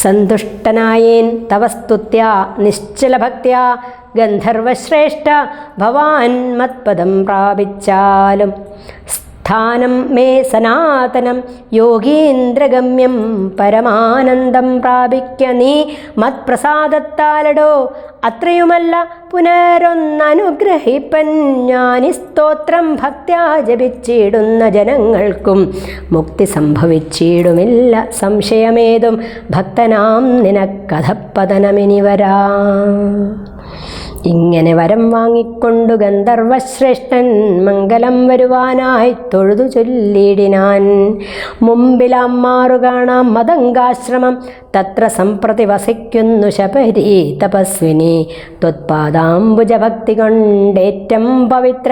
സന്തുഷ്ടനായേൻ തവസ്തുത്യ നിശ്ചലഭക്തിയ ഗന്ധർവശ്രേഷ്ഠ ഭവാൻ മത്പദം പ്രാപിച്ചാലും. സ്ഥാനം മേ സനാതനം. യോഗീന്ദ്രഗമ്യം പരമാനന്ദം പ്രാപിക്ക നീ. മത്പ്രസാദത്താലടോ. അത്രയുമല്ല പുനരൊന്നനുഗ്രഹിപ്പൻ ഞാനി സ്തോത്രം ഭക്ത്യാ ജപിച്ചിടുന്ന ജനങ്ങൾക്കും മുക്തി സംഭവിച്ചിടുമില്ല സംശയമേതും. ഭക്തനാം നിനക്കഥപ്പതനമിനി വരാ. ഇങ്ങനെ വരം വാങ്ങിക്കൊണ്ടു ഗന്ധർവശ്രേഷ്ഠൻ മംഗലം വരുവാനായി തൊഴുതു ചൊല്ലിടിനാൻ. മുമ്പിലാമാറു കാണാം മതങ്കാശ്രമം തത്ര സംപ്രതി വസിക്കുന്നു ശബരി തപസ്വിനി. ത്വത്പാദാംബുജഭക്തി കൊണ്ടേറ്റം പവിത്ര